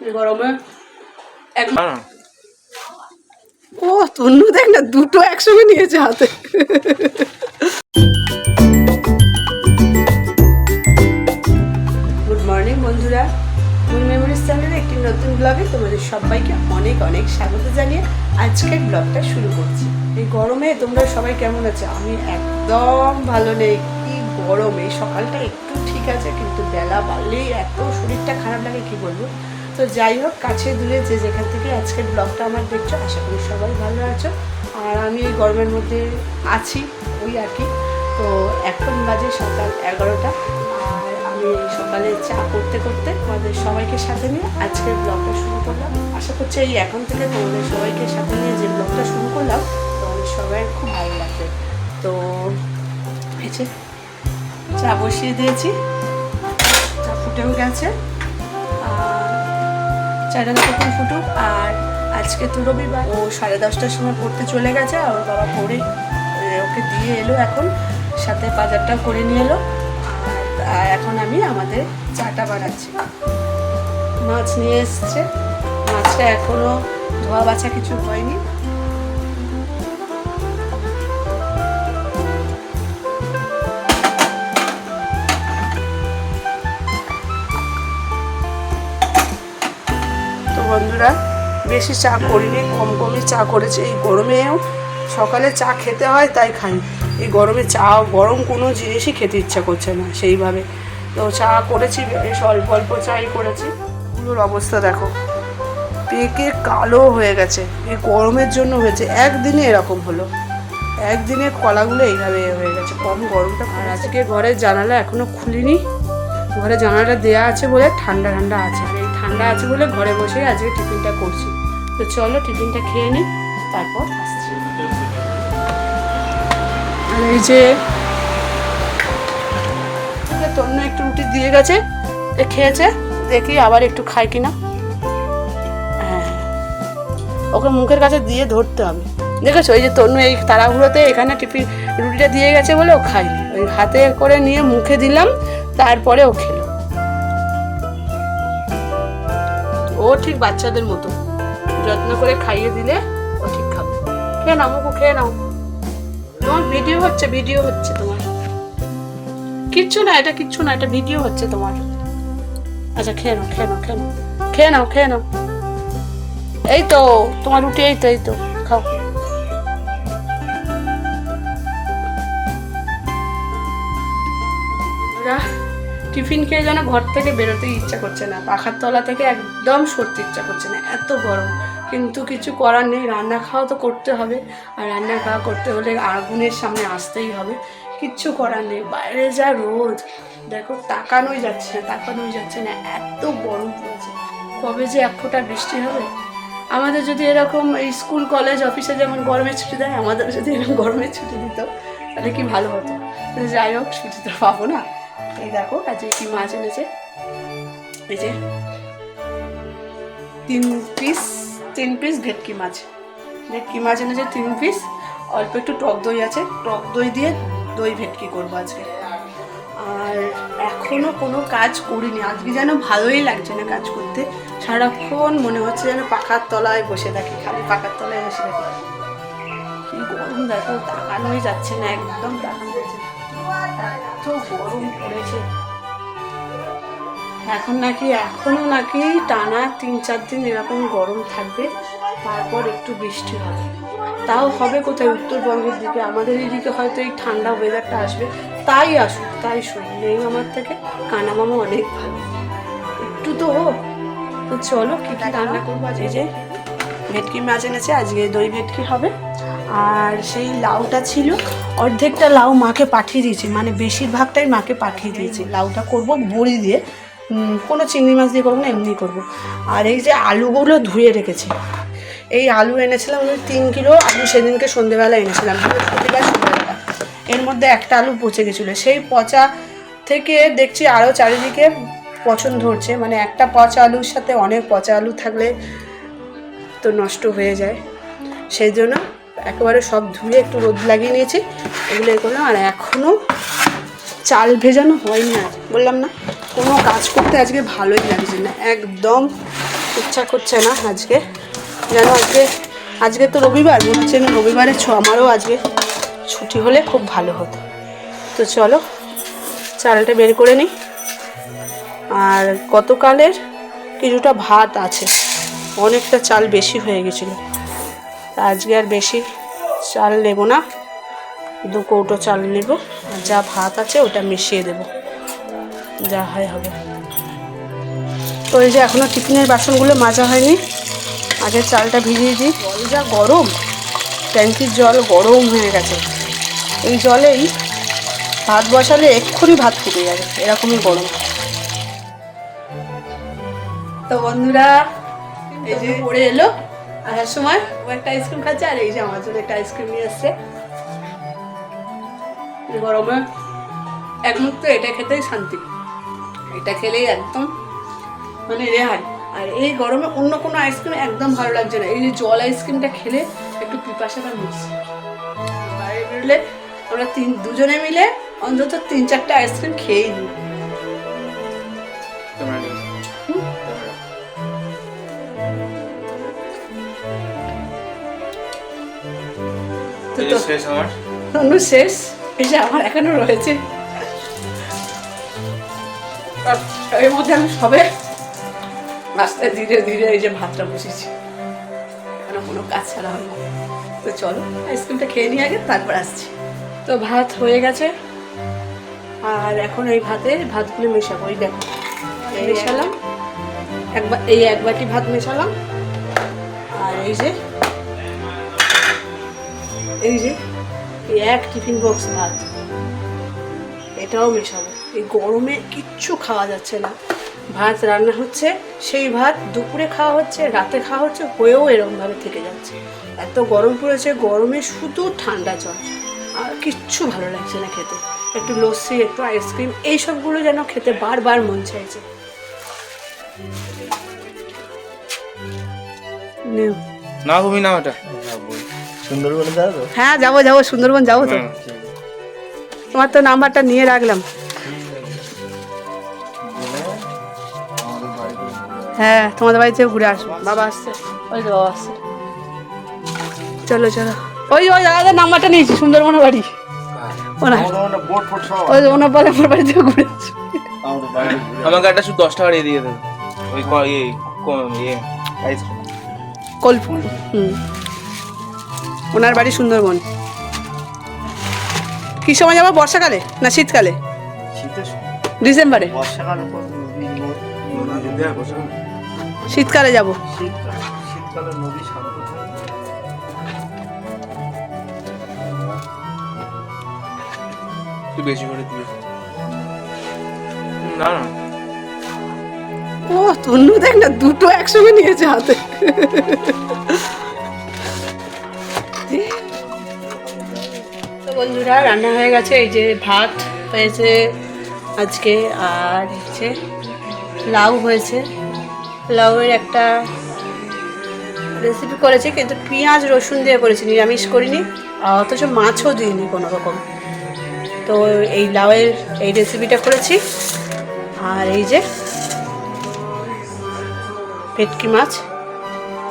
গরমে এক হ্যাঁ। ও তন্নু দেখ না দুটো একসঙ্গে নিয়েছে হাতে। গুড মর্নিং বন্ধুরা। গুড মেমোরিজ চ্যানেলে একটি নতুন ব্লগে তোমাদের সবাইকে অনেক অনেক স্বাগত জানিয়ে আজকের ব্লগটা শুরু করছি। এই গরমে তোমরা সবাই কেমন আছো? আমি একদম ভালো নেই। কি গরম? এই সকালটা একটু ঠিক আছে কিন্তু বেলা বাড়লেই এত শরীরটা খারাপ লাগে কি বলব? তো যাই হোক, কাছে দূরে যে যেখান থেকে আজকের ব্লগটা আমার দেখছ, আশা করি সবাই ভালো আছো। আর আমি এই গরমের মধ্যে আছি, ওই আর কি। তো এখন বাজে সকাল এগারোটা। আর আমি সকালে চা করতে করতে তোমাদের সবাইকে সাথে নিয়ে আজকের ব্লগটা শুরু করলাম। আশা করছি এই এখন থেকে তোমাদের সবাইকে সাথে নিয়ে যে ব্লগটা শুরু করলাম, তোমাদের সবাই খুব ভালো লাগবে। তো এই চা বসিয়ে দিয়েছি। চা ফুটেও গেছে। চাটা দশটা ফুটুক, আর আজকে তো রবিবার। ও সাড়ে দশটার সময় পড়তে চলে গেছে, আর ওর বাবা পড়ে ওকে দিয়ে এলো এখন, সাথে বাজারটা করে নিয়ে এলো, আর এখন আমি আমাদের চাটা বানাচ্ছি। মাছ নিয়ে এসছে, মাছটা এখনও ধোয়া বাছা কিছু হয়নি। বন্ধুরা বেশি চা করিনি কম কমই চা করেছি। এই গরমেও সকালে চা খেতে হয় তাই খাই এই গরমে চা গরম কোনো জিনিসই খেতে ইচ্ছা করছে না সেইভাবে। তো চা করেছি বেশ অল্প অল্প চাই করেছি। পুরোর অবস্থা দেখো পেকে কালো হয়ে গেছে। এই গরমের জন্য হয়েছে একদিনে এরকম হলো। একদিনে কলাগুলো এইভাবে হয়ে গেছে কম গরমটা আর আজকে ঘরের জানালা এখনও খুলিনি। ঘরে জানালাটা দেয়া আছে বলে ঠান্ডা ঠান্ডা আছে। ঠান্ডা আছে বলে ঘরে বসেই আজকে টিফিনটা করছি। তো চলো টিফিনটা খেয়ে নিই তারপর আসছি। আর এই যে তন্য একটু রুটি দিয়ে গেছে খেয়েছে, দেখি আবার একটু খাই কিনা। হ্যাঁ। ওকে মুখের কাছে দিয়ে ধরতে হবে। দেখেছ ওই যে তনু এই তাড়াহুড়োতে এখানে টিফিন, রুটিটা দিয়ে গেছে বলে ও খাইনি ওই হাতে করে নিয়ে মুখে দিলাম, তারপরে ও খেলো। ও ঠিক বাচ্চাদের মতো। যত্ন করে খাইয়ে দিলে ও ঠিক খাবে। খেয়ে নাও মুখু খেয়ে নাও। তোমার ভিডিও হচ্ছে ভিডিও হচ্ছে তোমার। কিচ্ছু না, এটা কিচ্ছু না, এটা ভিডিও হচ্ছে তোমার। আচ্ছা খেয়ে নাও খেয়ে নাও খেয়ে নাও। খেয়ে নাও খেয়ে নাও। এই তো, তোমার রুটি, এই তো এই তো, খাও। টিফিন খেয়ে যেন ঘর থেকে বেরোতে ইচ্ছা করছে না। পাখার তলা থেকে একদম সরতে ইচ্ছা করছে না। এত গরম। কিন্তু কিছু করার নেই। রান্না খাওয়া তো করতে হবে। আর রান্না খাওয়া করতে হলে আগুনের সামনে আসতেই হবে। কিচ্ছু করার নেই। বাইরে যা রোদ। দেখো, তাকানোই যাচ্ছে না, তাকানোই যাচ্ছে না। এত গরম পড়েছে। কবে যে এক ফোঁটা বৃষ্টি হবে? আমাদের যদি এরকম স্কুল, কলেজ, অফিসে যেমন গরমের ছুটি দেয়, আমাদের যদি এরকম গরমের ছুটি দিত, তাহলে কি ভালো হতো? যাই হোক, ছুটি তো পাবো না। এই দেখো আজকে কি মাছ এনেছে? এই যে তিন পিস তিন পিস ভেটকি মাছ। ভেটকি মাছ এনেছে তিন পিস অল্প একটু টক দই আছে। টক দই দিয়ে দই ভেটকি করব আজকে। আর এখনও কোনো কাজ করিনি। আজকে যেন ভালোই লাগছে না কাজ করতে। সারাক্ষণ মনে হচ্ছে যেন পাখার তলায় বসে থাকি, খালি পাখার তলায় বসে থাকি। কি গরম দেখো, তাকানোই যাচ্ছে না, একদম তাকানো যাচ্ছে। এত গরম পড়েছে এখন নাকি এখনও নাকি টানা তিন, চার দিন এরকম গরম থাকবে, তারপর একটু বৃষ্টি হবে। তাও হবে কোথায়? উত্তরবঙ্গের দিকে। আমাদের এদিকে হয়তো এই ঠান্ডা ওয়েদারটা আসবে। তাই আসুক, তাই শুনি। নেই আমার থেকে, কানা মামা অনেক ভালো। একটু তো হোক। তো চলো, কি কি রান্না করব আজ এই যে ভেটকি মাছ এনেছে, আজকে দই ভেটকি হবে। আর সেই লাউটা ছিল, অর্ধেকটা লাউ মাকে পাঠিয়ে দিয়েছি মানে বেশিরভাগটাই মাকে পাঠিয়ে দিয়েছি। লাউটা করব, বড়ি দিয়ে কোনো চিংড়ি মাছ দিয়ে করব না, এমনি করব। আর এই যে আলুগুলো ধুয়ে রেখেছি, এই আলু এনেছিলাম ওই তিন কিলো, আলু সেদিনকে সন্ধেবেলা এনেছিলাম বৃহস্পতিবার সন্ধ্যেবেলা এর মধ্যে একটা আলু পচে গেছিল, সেই পচা থেকে দেখছি আরও চারিদিকে পছন্দ ধরছে মানে একটা পচা আলুর সাথে অনেক পচা আলু থাকলে তো নষ্ট হয়ে যায়। সেই জন্য একেবারে সব ধুয়ে একটু রোদ লাগিয়ে নিয়েছি। এগুলো এ করলাম আর এখনও চাল ভেজানো হয়নি আজ। বললাম না, কোনো কাজ করতে আজকে ভালোই লাগছে না। একদম ইচ্ছা করছে না আজকে। যেন আজকে আজকে তো রবিবার, মনে হচ্ছে না রবিবারে ছ আমারও আজকে ছুটি হলে খুব ভালো হতো। তো চলো, চালটা বের করে নিই। আর গতকালের কিছুটা ভাত আছে, অনেকটা চাল বেশি হয়ে গেছিল। আজকে আর বেশি চাল নেব না। দু কৌটো চাল নেব। আর যা ভাত আছে ওটা মিশিয়ে দেব। যা হয় হবে। তো এই যে এখনও টিফিনের বাসনগুলো মাজা হয়নি। আগে চালটা ভিজিয়ে দিই। জল যা গরম। ট্যাঙ্কির জল গরম হয়ে গেছে। এই জলেই ভাত বসালে এক্ষুনি ভাত ফুটে যাবে। এরকমই গরম। তো বন্ধুরা, এই যে পড়ে এলো। আসার সময় ও একটা আইসক্রিম খাচ্ছে, আর এই যে আমার জন্য একটা আইসক্রিম নিয়ে এই গরমে এক মুহূর্তে এটা খেতেই শান্তি। এটা খেলেই একদম মানে রেহাই। আর এই গরমে অন্য কোনো আইসক্রিম একদম ভালো লাগছে না। এই যে জল আইসক্রিমটা খেলে একটু পিপাসাটা মিটছে বাইরে বেরোলে আমরা তিন, দুজনে মিলে অন্তত তিন, চারটে আইসক্রিম খেয়েই নিই। শেষ এই যে আমার এখনও রয়েছে। এর মধ্যে আমি সবে আস্তে ধীরে ধীরে এই যে ভাতটা বসেছি। এখনও কোনো কাজ ছাড়া হয়নি তো চলো আইসক্রিমটা খেয়ে নিই আগে তারপর আসছি। তো ভাত হয়ে গেছে। আর এখন এই ভাতে ভাতগুলো মেশাবো। এই দেখো মেশালাম। একবার এই এক বাটি ভাত মেশালাম। এই যে। এই এক টিফিন বক্স ভাত। এটাও মেশাবো। এই গরমে কিচ্ছু খাওয়া যাচ্ছে না। ভাত রান্না হচ্ছে, সেই ভাত দুপুরে খাওয়া হচ্ছে, রাতে খাওয়া হচ্ছে, হয়েও এরকমভাবে থেকে যাচ্ছে। এত গরম পড়েছে, গরমে শুধু ঠান্ডা জল। আর কিচ্ছু ভালো লাগছে না খেতে। একটু লস্যি, একটু আইসক্রিম, এইসবগুলো যেন খেতে বারবার মন চাইছে। না ঘুমি না ওটা সুন্দরবনে যাবে তো? হ্যাঁ যাব যাব সুন্দরবন যাব তো। তোমার তো নাম্বারটা নিয়ে রাখলাম। হ্যাঁ তোমাদের বাড়িতে ঘুরে আসব। বাবা আসছে। ওই তো বাবা আসছে। চলো চলো। ওই ওই দাদাদের নাম্বারটা নিয়েছি সুন্দরবনের বাড়ি। ওনার ওই ওনার বলে আমার বাড়িতে ঘুরে আমাকে একটা শুধু দশ টাকা দিয়ে দিয়ে দেবে। ওই ইয়ে ক- কলফুল হুম। ওনার বাড়ি সুন্দরবন। কি সময় যাব? বর্ষাকালে না শীতকালে? ডিসেম্বরে। শীতকালে যাব। শীতকালে শীতকালে নদী শান্ত থাকে। তুই বেশি করে দিয়ে না না। ও তন্নু দেখ না, দুটো একসঙ্গে নিয়েছে হাতে। বন্ধুরা, রান্না হয়ে গেছে, এই যে ভাত হয়েছে আজকে, আর হচ্ছে লাউ হয়েছে। লাউয়ের একটা রেসিপি করেছি, কিন্তু পেঁয়াজ, রসুন দিয়ে করেছি, নিরামিষ করিনি অথচ মাছও দিইনি কোনো রকম তো এই লাউয়ের এই রেসিপিটা করেছি, আর এই যে ভেটকি মাছ।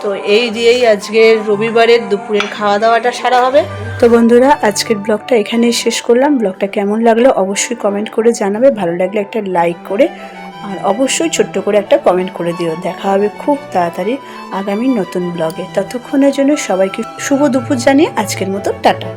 তো এই দিয়েই আজকে রবিবারের দুপুরের খাওয়া দাওয়াটা সারা হবে। তো বন্ধুরা, আজকের ব্লগটা এখানেই শেষ করলাম। ব্লগটা কেমন লাগল অবশ্যই কমেন্ট করে জানাবে। ভালো লাগলে একটা লাইক করে আর অবশ্যই ছোট্ট করে একটা কমেন্ট করে দিও। দেখা হবে খুব তাড়াতাড়ি আগামী নতুন ব্লগে। ততক্ষণের জন্য সবাইকে শুভ দুপুর জানিয়ে আজকের মতো টাটা।